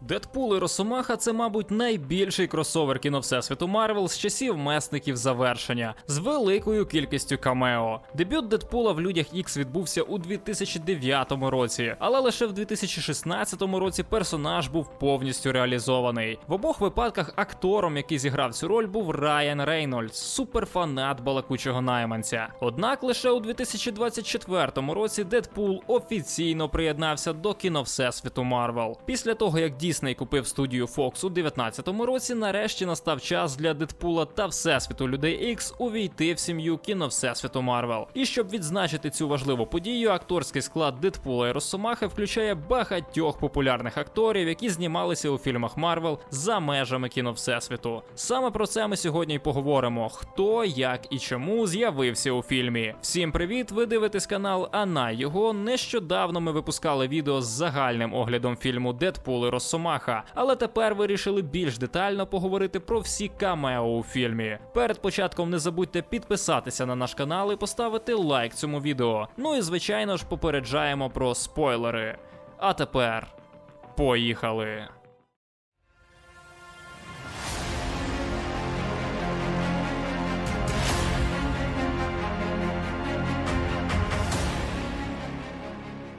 Дедпул і Росомаха це, мабуть, найбільший кросовер кіно Всесвіту Марвел з часів месників завершення з великою кількістю камео. Дебют Дедпула в людях Ікс відбувся у 2009 році, але лише в 2016 році персонаж був повністю реалізований. В обох випадках актором, який зіграв цю роль, був Райан Рейнольдс, суперфанат балакучого найманця. Однак лише у 2024 році Дедпул офіційно приєднався до кіно Всесвіту Марвел. Після того як Дісней купив студію Fox у 2019 році, нарешті настав час для Дедпула та Всесвіту Людей Ікс увійти в сім'ю кіно Всесвіту Марвел. І щоб відзначити цю важливу подію, акторський склад Дедпула і Росомахи включає багатьох популярних акторів, які знімалися у фільмах Марвел за межами кіно Всесвіту. Саме про це ми сьогодні й поговоримо: хто, як і чому з'явився у фільмі. Всім привіт! Ви дивитесь канал Ана. Його нещодавно ми випускали відео з загальним оглядом фільму Дедпул і Росомаха, але тепер вирішили більш детально поговорити про всі камео у фільмі. Перед початком не забудьте підписатися на наш канал і поставити лайк цьому відео. Ну і звичайно ж попереджаємо про спойлери. А тепер поїхали.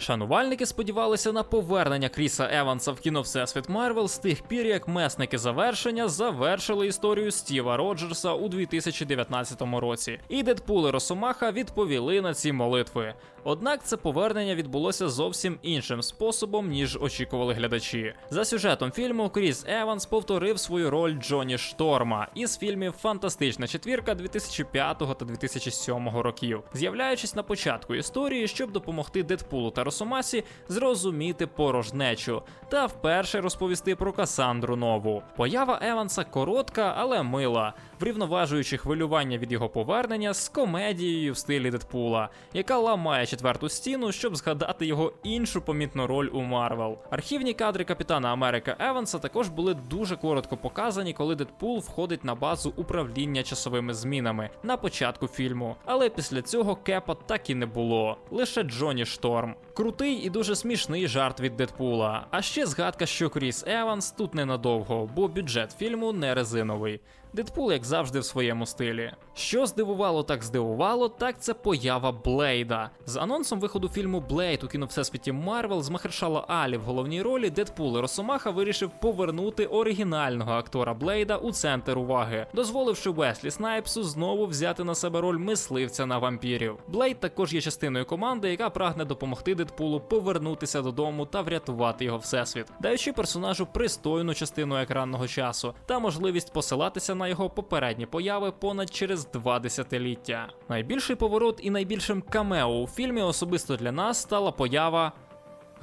Шанувальники сподівалися на повернення Кріса Еванса в кіно Всесвіт Марвел з тих пір, як месники завершення завершили історію Стіва Роджерса у 2019 році. І Дедпул і Росомаха відповіли на ці молитви. Однак це повернення відбулося зовсім іншим способом, ніж очікували глядачі. За сюжетом фільму Кріс Еванс повторив свою роль Джоні Шторма із фільмів Фантастична четвірка 2005 та 2007 років, з'являючись на початку історії, щоб допомогти Дедпулу та Росомасі зрозуміти порожнечу та вперше розповісти про Касандру Нову. Поява Еванса коротка, але мила, врівноважуючи хвилювання від його повернення з комедією в стилі Дедпула, яка ламає четверту стіну, щоб згадати його іншу помітну роль у Марвел. Архівні кадри Капітана Америка Еванса також були дуже коротко показані, коли Дедпул входить на базу управління часовими змінами на початку фільму. Але після цього Кепа так і не було. Лише Джоні Шторм. Крутий і дуже смішний жарт від Дедпула. А ще згадка, що Кріс Еванс тут ненадовго, бо бюджет фільму не резиновий. Дедпул, як завжди, в своєму стилі. Що здивувало, так здивувало, так це поява Блейда. З анонсом виходу фільму Блейд у кіно Всесвіті Марвел з Махершала Алі в головній ролі Дедпул Росомаха вирішив повернути оригінального актора Блейда у центр уваги, дозволивши Веслі Снайпсу знову взяти на себе роль мисливця на вампірів. Блейд також є частиною команди, яка прагне допомогти Дедпулу повернутися додому та врятувати його всесвіт, даючи персонажу пристойну частину екранного часу та можливість посилатися на його попередні появи понад через два десятиліття. Найбільший поворот і найбільшим камео у фільмі особисто для нас стала поява.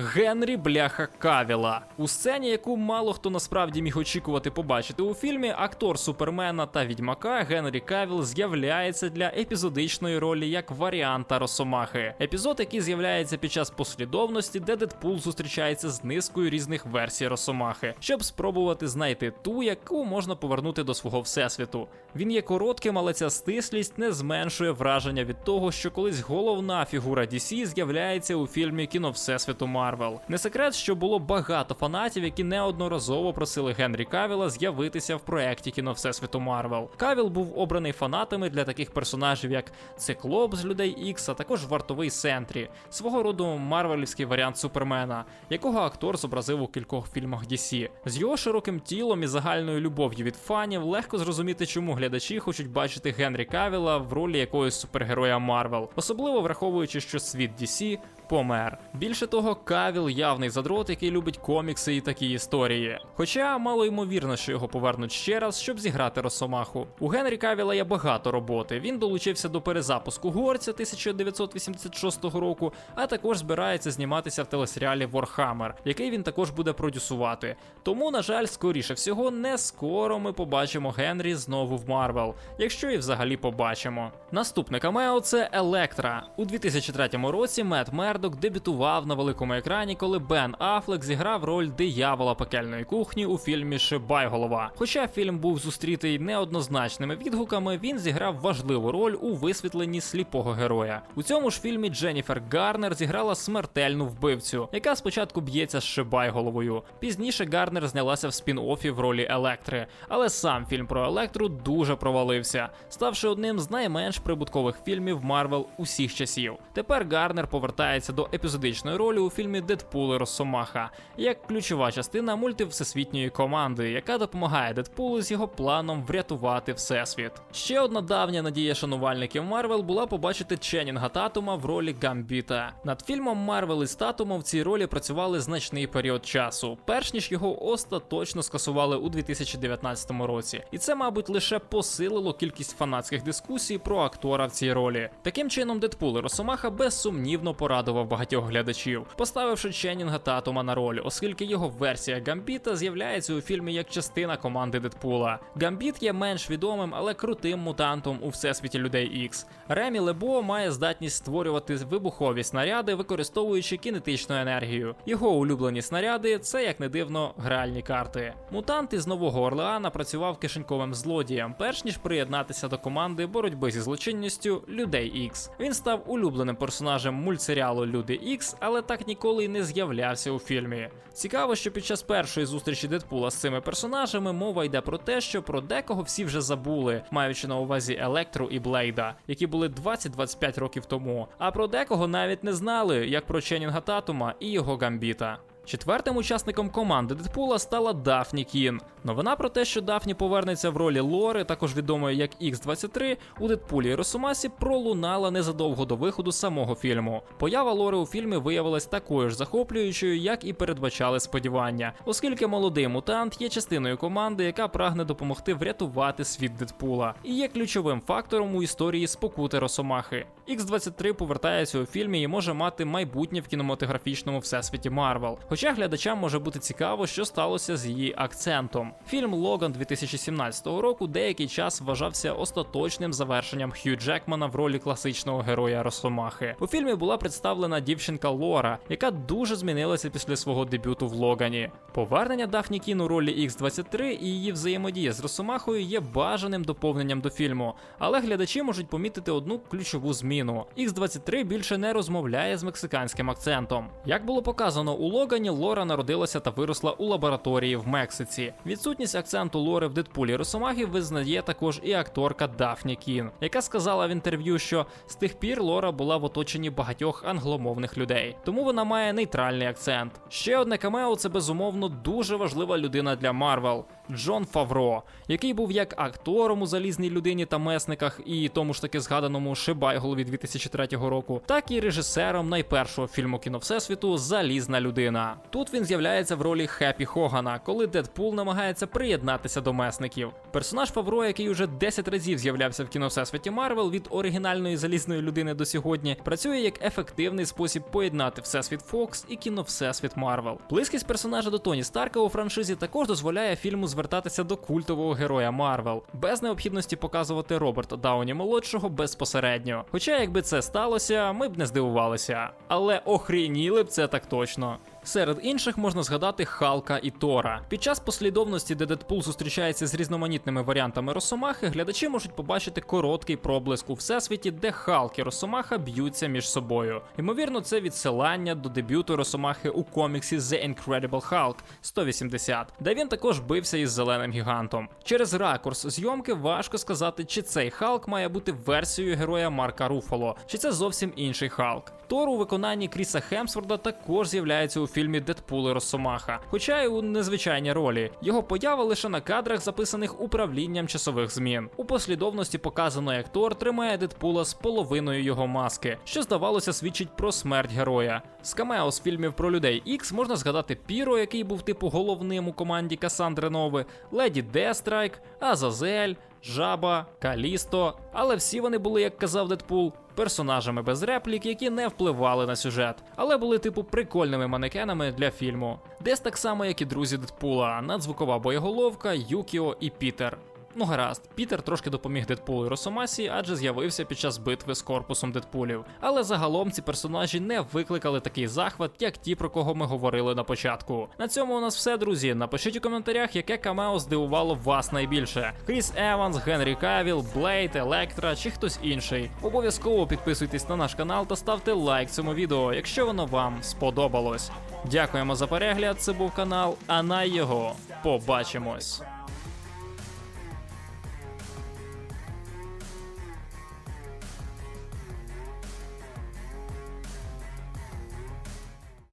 Генрі Бляха Кавіла у сцені, яку мало хто насправді міг очікувати побачити у фільмі, актор Супермена та Відьмака Генрі Кавіл з'являється для епізодичної ролі як варіанта Росомахи. Епізод, який з'являється під час послідовності, де Дедпул зустрічається з низкою різних версій Росомахи, щоб спробувати знайти ту, яку можна повернути до свого всесвіту. Він є коротким, але ця стислість не зменшує враження від того, що колись головна фігура DC з'являється у фільмі кіно Всесвіту Марвел. Не секрет, що було багато фанатів, які неодноразово просили Генрі Кавіла з'явитися в проєкті кіно Всесвіту Марвел. Кавіл був обраний фанатами для таких персонажів, як Циклоп з людей Ікс, а також вартовий Сентрі, свого роду марвелівський варіант Супермена, якого актор зобразив у кількох фільмах DC. З його широким тілом і загальною любов'ю від фанів легко зрозуміти, чому глядачі хочуть бачити Генрі Кавіла в ролі якогось супергероя Марвел, особливо враховуючи, що світ DC помер. Більше того, Кавіл явний задрот, який любить комікси і такі історії. Хоча мало ймовірно, що його повернуть ще раз, щоб зіграти Росомаху. У Генрі Кавіла є багато роботи. Він долучився до перезапуску горця 1986 року, а також збирається зніматися в телесеріалі Warhammer, який він також буде продюсувати. Тому, на жаль, скоріше всього, не скоро ми побачимо Генрі знову в Марвел, якщо і взагалі побачимо. Наступне камео це Електра. У 2003 році Мет Мердок дебютував на великому екрані, коли Бен Афлек зіграв роль диявола пекельної кухні у фільмі Шибайголова. Хоча фільм був зустрітий неоднозначними відгуками, він зіграв важливу роль у висвітленні сліпого героя. У цьому ж фільмі Дженніфер Гарнер зіграла смертельну вбивцю, яка спочатку б'ється з Шибайголовою. Пізніше Гарнер знялася в спін-офі в ролі Електри, але сам фільм про Електру дуже провалився, ставши одним з найменш прибуткових фільмів Марвел усіх часів. Тепер Гарнер повертається до епізодичної ролі у фільмі Дедпул і Росомаха як ключова частина мультивсесвітньої команди, яка допомагає Дедпулу з його планом врятувати всесвіт. Ще одна давня надія шанувальників Марвел була побачити Ченнінга Татума в ролі Гамбіта. Над фільмом Марвел із Татумом в цій ролі працювали значний період часу, перш ніж його остаточно скасували у 2019 році. І це, мабуть, лише посилило кількість фанатських дискусій про актора в цій ролі. Таким чином, Дедпул і Росомаха безсумнівно порадував багатьох глядачів, поставивши Ченнінга Татума на роль, оскільки його версія Гамбіта з'являється у фільмі як частина команди Дедпула. Гамбіт є менш відомим, але крутим мутантом у всесвіті людей Ікс. Ремі Лебо має здатність створювати вибухові снаряди, використовуючи кінетичну енергію. Його улюблені снаряди це, як не дивно, гральні карти. Мутант із Нового Орлеана працював кишеньковим злодієм, перш ніж приєднатися до команди боротьби зі злочинністю Людей Ікс. Він став улюбленим персонажем мультсеріалу Люди Ікс, але так ніколи й не з'являвся у фільмі. Цікаво, що під час першої зустрічі Дедпула з цими персонажами мова йде про те, що про декого всі вже забули, маючи на увазі Електру і Блейда, які були 20-25 років тому. А про декого навіть не знали, як про Ченінга Татума і його Гамбіта. Четвертим учасником команди Дедпула стала Дафні Кін. Новина про те, що Дафні повернеться в ролі Лори, також відомої як X-23, у Дедпулі і Росомасі пролунала незадовго до виходу самого фільму. Поява Лори у фільмі виявилась такою ж захоплюючою, як і передбачали сподівання, оскільки молодий мутант є частиною команди, яка прагне допомогти врятувати світ Дедпула, і є ключовим фактором у історії спокути Росомахи. X-23 повертається у фільмі і може мати майбутнє в кінематографічному всесвіті Марвел. Хоча глядачам може бути цікаво, що сталося з її акцентом. Фільм Логан 2017 року деякий час вважався остаточним завершенням Хью Джекмана в ролі класичного героя Росомахи. У фільмі була представлена дівчинка Лора, яка дуже змінилася після свого дебюту в Логані. Повернення Дафні Кін у ролі X-23 і її взаємодія з Росомахою є бажаним доповненням до фільму, але глядачі можуть помітити одну ключову зміну: X-23 більше не розмовляє з мексиканським акцентом. Як було показано у Логані, Лора народилася та виросла у лабораторії в Мексиці. Відсутність акценту Лори в Дедпулі Росомахи визнає також і акторка Дафні Кін, яка сказала в інтерв'ю, що з тих пір Лора була в оточенні багатьох англомовних людей, тому вона має нейтральний акцент. Ще одне камео це безумовно дуже важлива людина для Марвел. Джон Фавро, який був як актором у залізній людині та месниках і тому ж таки згаданому Шибайголові 2003 року, так і режисером найпершого фільму кіно Всесвіту Залізна людина. Тут він з'являється в ролі Хеппі Хогана, коли Дедпул намагається приєднатися до месників. Персонаж Фавро, який уже 10 разів з'являвся в кіно Всесвіті Марвел від оригінальної залізної людини до сьогодні, працює як ефективний спосіб поєднати всесвіт Фокс і кіно Всесвіт Марвел. Близькість персонажа до Тоні Старка у франшизі також дозволяє фільму звертатися до культового героя Марвел, без необхідності показувати Роберта Дауні молодшого безпосередньо. Хоча, якби це сталося, ми б не здивувалися. Але охрініли б це так точно. Серед інших можна згадати Халка і Тора. Під час послідовності, де Дедпул зустрічається з різноманітними варіантами Росомахи, глядачі можуть побачити короткий проблиск у всесвіті, де Халк і Росомаха б'ються між собою. Ймовірно, це відсилання до дебюту Росомахи у коміксі The Incredible Hulk 180, де він також бився із зеленим гігантом. Через ракурс зйомки важко сказати, чи цей Халк має бути версією героя Марка Руфало, чи це зовсім інший Халк. Тор у виконанні Кріса Хемсворда також з'являється у фільмі Дедпул і Росомаха, хоча й у незвичайній ролі. Його поява лише на кадрах, записаних управлінням часових змін. У послідовності показано, як Тор тримає Дедпула з половиною його маски, що здавалося свідчить про смерть героя. З камео з фільмів про людей Ікс можна згадати Піро, який був типу головним у команді Касандри Нови, Леді Дестрайк, Азазель. Жаба, Калісто, але всі вони були, як казав Дедпул, персонажами без реплік, які не впливали на сюжет, але були типу прикольними манекенами для фільму. Десь так само, як і друзі Дедпула, надзвукова боєголовка, Юкіо і Пітер. Ну гаразд, Пітер трошки допоміг Дедпулу і Росомасі, адже з'явився під час битви з корпусом Дедпулів. Але загалом ці персонажі не викликали такий захват, як ті, про кого ми говорили на початку. На цьому у нас все, друзі. Напишіть у коментарях, яке камео здивувало вас найбільше: Кріс Еванс, Генрі Кавіл, Блейд, Електра чи хтось інший. Обов'язково підписуйтесь на наш канал та ставте лайк цьому відео, якщо воно вам сподобалось. Дякуємо за перегляд. Це був канал, а на його побачимось.